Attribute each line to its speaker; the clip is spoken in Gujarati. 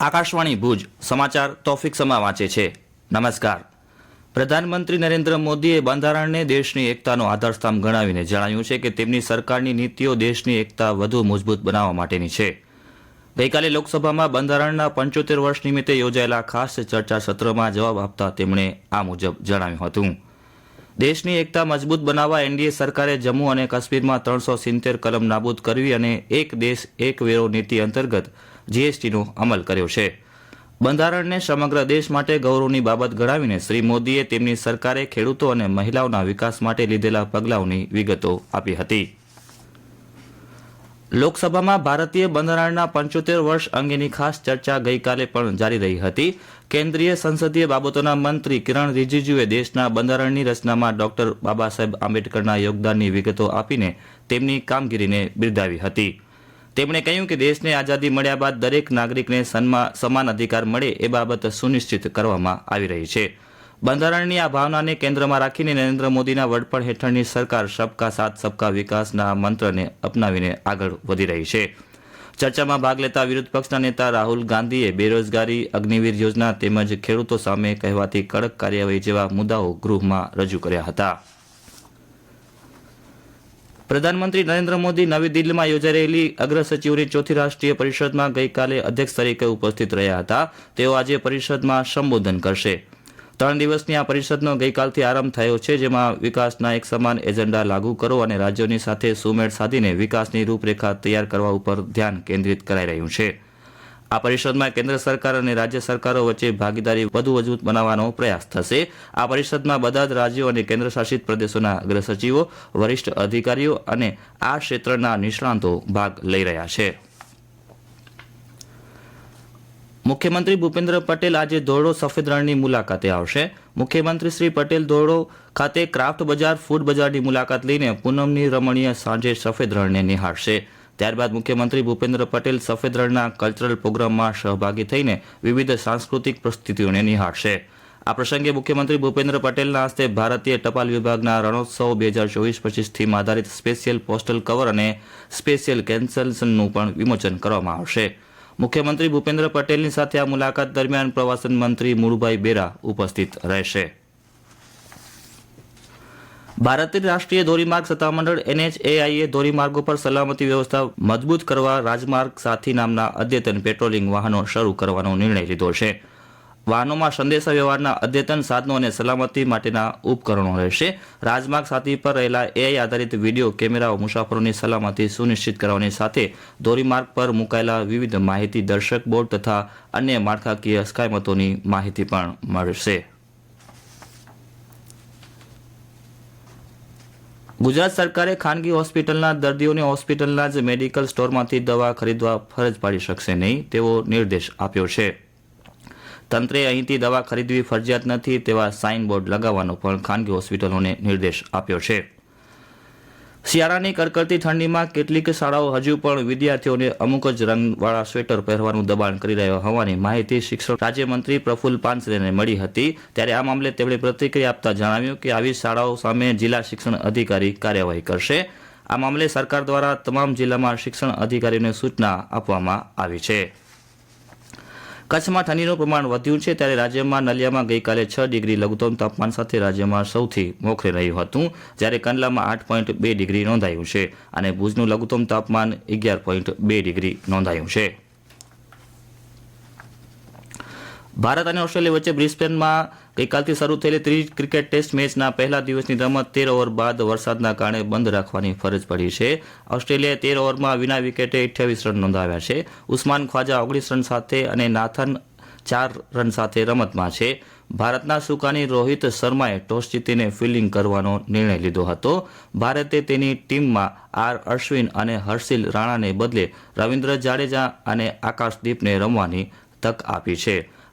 Speaker 1: આકાશવાણી ભુજ, સમાચાર તોફિક સમા વાંચે છે. નમસ્કાર. પ્રધાનમંત્રી નરેન્દ્ર મોદીએ બંધારણને દેશની એકતાનો આધારસ્તંભ ગણાવીને જણાવ્યું છે કે તેમની સરકારની નીતિઓ દેશની એકતા વધુ મજબૂત બનાવવા માટેની છે. ગઈકાલે લોકસભામાં બંધારણના પંચોતેર વર્ષ નિમિત્તે યોજાયેલા ખાસ ચર્ચા સત્રમાં જવાબ આપતા તેમણે આ મુજબ જણાવ્યું હતું. દેશની એકતા મજબૂત બનાવવા એનડીએ સરકારે જમ્મુ અને કાશ્મીરમાં ત્રણસો સિત્તેર કલમ નાબૂદ કરવી અને એક દેશ એક વેરો નીતિ અંતર્ગત જીએસટીનો અમલ કર્યો છે. બંધારણને સમગ્ર દેશ માટે ગૌરવની બાબત ગણાવીને શ્રી મોદીએ તેમની સરકારે ખેડૂતો અને મહિલાઓના વિકાસ માટે લીધેલા પગલાઓની વિગતો આપી હતી. લોકસભામાં ભારતીય બંધારણના પંચોતેર વર્ષ અંગેની ખાસ ચર્ચા ગઈકાલે પણ જારી રહી હતી. કેન્દ્રીય સંસદીય બાબતોના મંત્રી કિરણ રિજિજુએ દેશના બંધારણની રચનામાં ડોક્ટર બાબા સાહેબ આંબેડકરના યોગદાનની વિગતો આપીને તેમની કામગીરીને બિરદાવી હતી. તેમણે કહ્યું કે દેશને આઝાદી મળ્યા બાદ દરેક નાગરિકને સમાન અધિકાર મળે એ બાબત સુનિશ્ચિત કરવામાં આવી રહી છે. બંધારણની આ ભાવનાને કેન્દ્રમાં રાખીને નરેન્દ્ર મોદીના વડપણ હેઠળની સરકાર સબકા સાથ, સબકા વિકાસના મંત્રને અપનાવીને આગળ વધી રહી છે. ચર્ચામાં ભાગ લેતા વિરોધ પક્ષના નેતા રાહુલ ગાંધીએ બેરોજગારી, અગ્નિવીર યોજના તેમજ ખેડૂતો સામે કહેવાતી કડક કાર્યવાહી જેવા મુદ્દાઓ ગૃહમાં રજૂ કર્યા હતા. પ્રધાનમંત્રી નરેન્દ્ર મોદી નવી દિલ્હીમાં યોજાઈ રહેલી અગ્ર ચોથી રાષ્ટ્રીય પરિષદમાં ગઈકાલે અધ્યક્ષ તરીકે ઉપસ્થિત રહ્યા હતા. તેઓ આજે પરિષદમાં સંબોધન કરશે. ત્રણ દિવસની આ પરિષદનો ગઈકાલથી આરંભ થયો છે, જેમાં વિકાસના એક સમાન એજન્ડા લાગુ કરો અને રાજ્યોની સાથે સુમેળ સાધીને વિકાસની રૂપરેખા તૈયાર કરવા ઉપર ધ્યાન કેન્દ્રિત કરાઈ રહ્યું છે. આ પરિષદમાં કેન્દ્ર સરકાર અને રાજ્ય સરકારો વચ્ચે ભાગીદારી વધુ મજબૂત બનાવવાનો પ્રયાસ થશે. આ પરિષદમાં બધા જ રાજ્યો અને કેન્દ્રશાસિત પ્રદેશોના અગ્રસચિવો, વરિષ્ઠ અધિકારીઓ અને આ ક્ષેત્રના નિષ્ણાંતો ભાગ લઈ રહ્યા છે. મુખ્યમંત્રી ભૂપેન્દ્ર પટેલ આજે ધોરડો સફેદ રણની મુલાકાતે આવશે. મુખ્યમંત્રી શ્રી પટેલ ધોરડો ખાતે ક્રાફ્ટ બજાર, ફૂડ બજારની મુલાકાત લઈને પૂનમની રમણીય સાંજે સફેદ રણને નિહાળશે. ત્યારબાદ મુખ્યમંત્રી ભૂપેન્દ્ર પટેલ સફેદ રણના કલ્ચરલ પ્રોગ્રામમાં સહભાગી થઈને વિવિધ સાંસ્કૃતિક પ્રસ્તુતિઓને નિહાળશે. આ પ્રસંગે મુખ્યમંત્રી ભૂપેન્દ્ર પટેલના હસ્તે ભારતીય ટપાલ વિભાગના રણોત્સવ બે હજાર ચોવીસ પચીસ થીમ આધારિત સ્પેશિયલ પોસ્ટલ કવર અને સ્પેશિયલ કેન્સલનું પણ વિમોચન કરવામાં આવશે. મુખ્યમંત્રી ભૂપેન્દ્ર પટેલની સાથે આ મુલાકાત દરમિયાન પ્રવાસન મંત્રી મુળુભાઈ બેરા ઉપસ્થિત રહેશે. ભારતીય રાષ્ટ્રીય ધોરીમાર્ગ સત્તામંડળ એનએચએઆઈએ ધોરીમાર્ગો પર સલામતી વ્યવસ્થા મજબૂત કરવા રાજમાર્ગ સાથી નામના અદ્યતન પેટ્રોલિંગ વાહનો શરૂ કરવાનો નિર્ણય લીધો છે. વાહનોમાં સંદેશા વ્યવહારના અદ્યતન સાધનો અને સલામતી માટેના ઉપકરણો રહેશે. રાજમાર્ગ સાથી પર રહેલા એઆઈ આધારિત વીડિયો કેમેરાઓ મુસાફરોની સલામતી સુનિશ્ચિત કરવાની સાથે ધોરીમાર્ગ પર મુકાયેલા વિવિધ માહિતી દર્શક બોર્ડ તથા અન્ય માળખાકીય અસ્કાયમતોની માહિતી પણ મળશે. ગુજરાત સરકારે ખાનગી હોસ્પિટલના દર્દીઓને હોસ્પિટલના જ મેડિકલ સ્ટોરમાંથી દવા ખરીદવા ફરજ પાડી શકશે નહીં તેવો નિર્દેશ આપ્યો છે. તંત્રે અહીંથી દવા ખરીદવી ફરજિયાત નથી તેવા સાઇન બોર્ડ લગાવવાનો પણ ખાનગી હોસ્પિટલોને નિર્દેશ આપ્યો છે. શિયાળાની કડકડતી ઠંડીમાં કેટલીક શાળાઓ હજુ પણ વિદ્યાર્થીઓને અમુક જ રંગવાળા સ્વેટર પહેરવાનું દબાણ કરી રહ્યા હોવાની માહિતી શિક્ષણ રાજ્યમંત્રી પ્રફુલ્લ પાનસરેને મળી હતી. ત્યારે આ મામલે તેમણે પ્રતિક્રિયા આપતા જણાવ્યું કે આવી શાળાઓ સામે જિલ્લા શિક્ષણ અધિકારી કાર્યવાહી કરશે. આ મામલે સરકાર દ્વારા તમામ જિલ્લામાં શિક્ષણ અધિકારીઓને સૂચના આપવામાં આવી છે. કચ્છમાં ઠંડીનું પ્રમાણ વધ્યું છે ત્યારે રાજ્યમાં નલિયામાં ગઈકાલે છ ડિગ્રી લઘુત્તમ તાપમાન સાથે રાજ્યમાં સૌથી મોખરે રહ્યું હતું, જ્યારે કંડલામાં આઠ પોઈન્ટ બે ડિગ્રી નોંધાયું છે અને ભુજનું લઘુત્તમ તાપમાન અગિયાર પોઈન્ટ બે ડિગ્રી નોંધાયું છે. ભારત અને ઓસ્ટ્રેલિયા વચ્ચે બ્રિસ્બેનમાં ગઈકાલથી શરૂ થયેલી ત્રીજી ક્રિકેટ ટેસ્ટ મેચના પહેલા દિવસની રમત તેર ઓવર બાદ વરસાદના કારણે બંધ રાખવાની ફરજ પડી છે. ઓસ્ટ્રેલિયાએ તેર ઓવરમાં વિના વિકેટે અઠ્યાવીસ રન નોંધાવ્યા છે. ઉસ્માન ખ્વાજા ઓગણીસ રન સાથે અને નાથન ચાર રન સાથે રમતમાં છે. ભારતના સુકાની રોહિત શર્માએ ટોસ જીતીને ફિલ્ડિંગ કરવાનો નિર્ણય લીધો હતો. ભારતે તેની ટીમમાં આર અશ્વિન અને હર્ષિલ રાણાને બદલે રવિન્દ્ર જાડેજા અને આકાશદીપને રમવાની તક આપી છે.